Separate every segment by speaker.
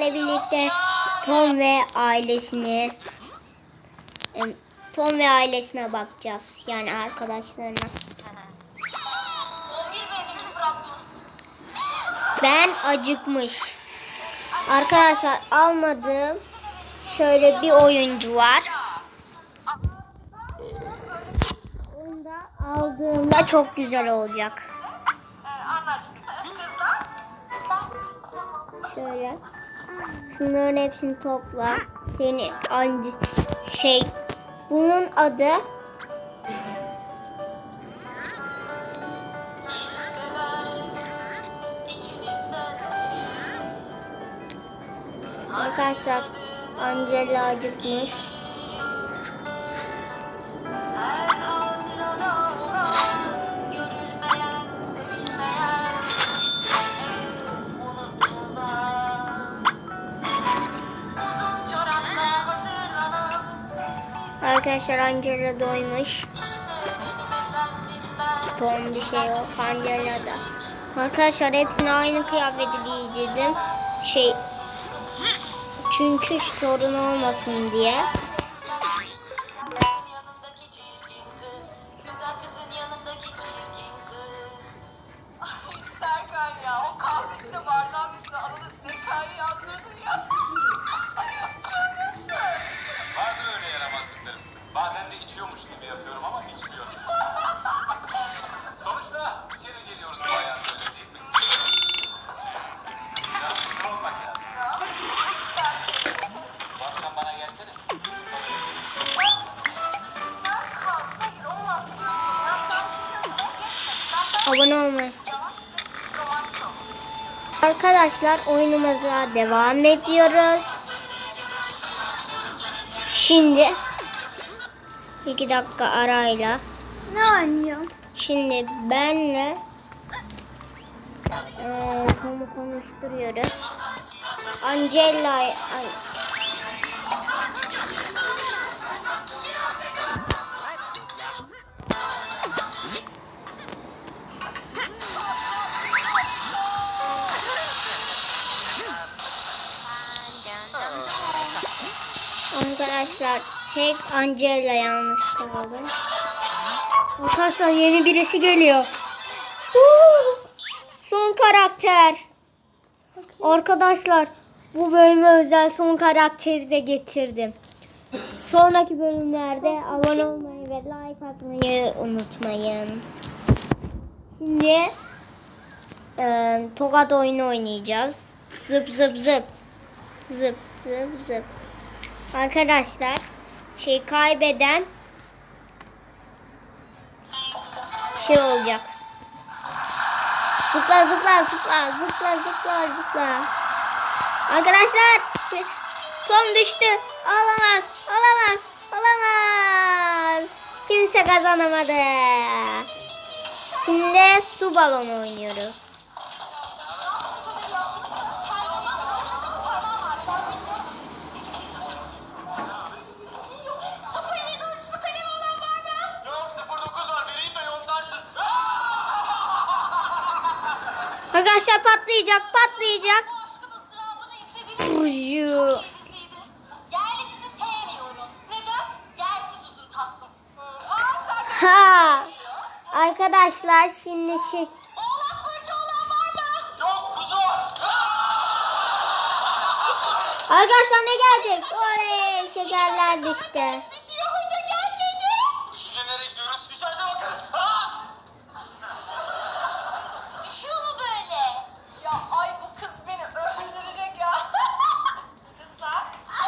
Speaker 1: sizlerle birlikte Tom ve ailesini Tom ve ailesine bakacağız. Yani arkadaşlarına.
Speaker 2: 11 ve öteki bırakma.
Speaker 1: Ben acıkmış. Arkadaşlar almadığım şöyle bir oyuncu var. Onu da aldığımda çok güzel olacak.
Speaker 2: Anlaştık. Kızlar.
Speaker 1: Şöyle. Şunların hepsini topla. Seni anca şey bunun adı arkadaşlar Angela acıkmış. Arkadaşlar Angela doymuş. Tom bir şey yok. Angela da. Arkadaşlar hepsine aynı kıyafeti giydirdim. Şey çünkü sorun olmasın diye. Abone olmayı. Arkadaşlar oyunumuza devam ediyoruz. Şimdi iki dakika arayla. Ne oynuyorsun? Şimdi benle eee Tom'u konuşturuyoruz. Angela Arkadaşlar tek Angela yanlış kaldı. Arkadaşlar yeni birisi geliyor. Son karakter. Arkadaşlar bu bölüme özel son karakteri de getirdim. Sonraki bölümlerde abone olmayı ve like atmayı unutmayın. Şimdi e, tokat oyunu oynayacağız. Zıp zıp zıp. Zıp zıp zıp. Arkadaşlar şey kaybeden şey olacak. Zıpla zıpla zıpla zıpla zıpla zıpla. Arkadaşlar son düştü. Alamaz alamaz alamaz. Kimse kazanamadı. Şimdi su balonu oynuyoruz.
Speaker 2: Tatlım. Aa Serkan.
Speaker 1: Ha. Arkadaşlar şimdi şey. Arkadaşlar ne gelecek? Oley şekerler düştü.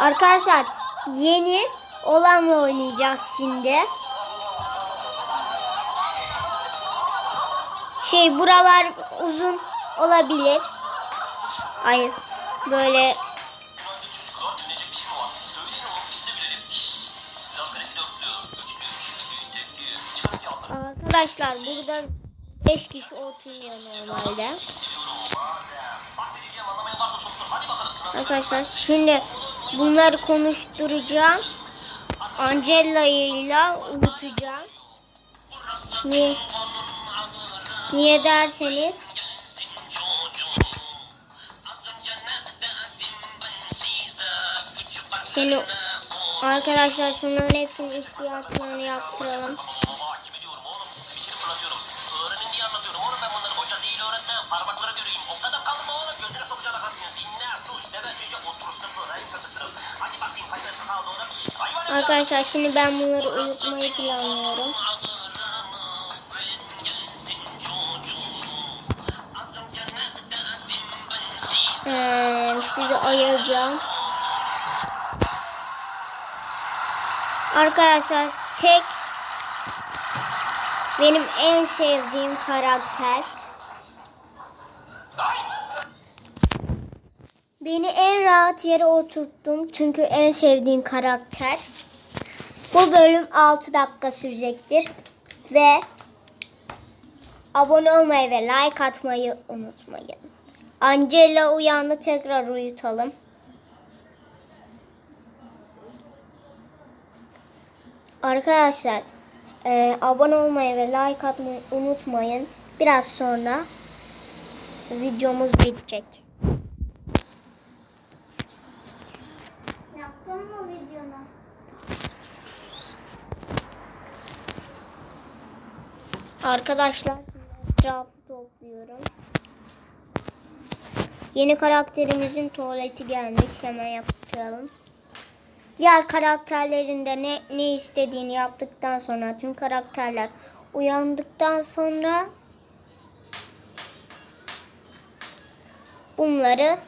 Speaker 1: Arkadaşlar yeni olanla oynayacağız şimdi. Şey buralar uzun olabilir. Hayır böyle arkadaşlar burada 5 kişi oturuyor normalde. Arkadaşlar şimdi bunları konuşturacağım. Angela ile unutacağım. Niye? Niye derseniz Seni arkadaşlar şunların hepsinin ihtiyaçlarını yaptıralım. Arkadaşlar şimdi ben bunları uyutmayı planlıyorum. Ee, sizi ayıracağım. Arkadaşlar tek benim en sevdiğim karakter Beni en rahat yere oturttum çünkü en sevdiğim karakter. Bu bölüm 6 dakika sürecektir ve abone olmayı ve like atmayı unutmayın. Angela uyandı tekrar uyutalım. Arkadaşlar e, abone olmayı ve like atmayı unutmayın. Biraz sonra videomuz bitecek. Arkadaşlar etrafı topluyorum. Yeni karakterimizin tuvaleti gelmiş. Hemen yaptıralım. Diğer karakterlerinde ne, ne istediğini yaptıktan sonra tüm karakterler uyandıktan sonra bunları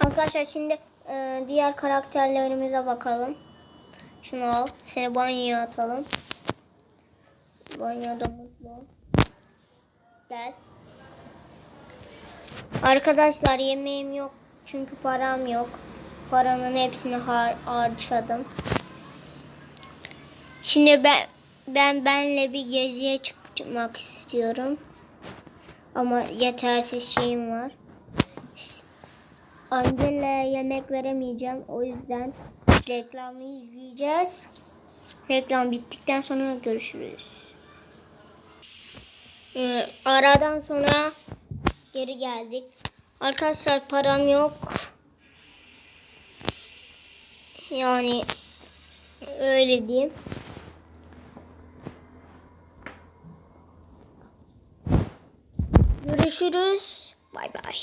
Speaker 1: Arkadaşlar şimdi e, diğer karakterlerimize bakalım. Şunu al. Seni banyoya atalım. Banyoda mutlu. Gel. Arkadaşlar yemeğim yok. Çünkü param yok. Paranın hepsini har harcadım. Şimdi ben ben benle bir geziye çıkmak istiyorum. Ama yetersiz şeyim var. Angela'ya yemek veremeyeceğim. O yüzden reklamı izleyeceğiz. Reklam bittikten sonra görüşürüz. Ee, aradan sonra geri geldik. Arkadaşlar param yok. Yani öyle diyeyim. Görüşürüz. Bay bay.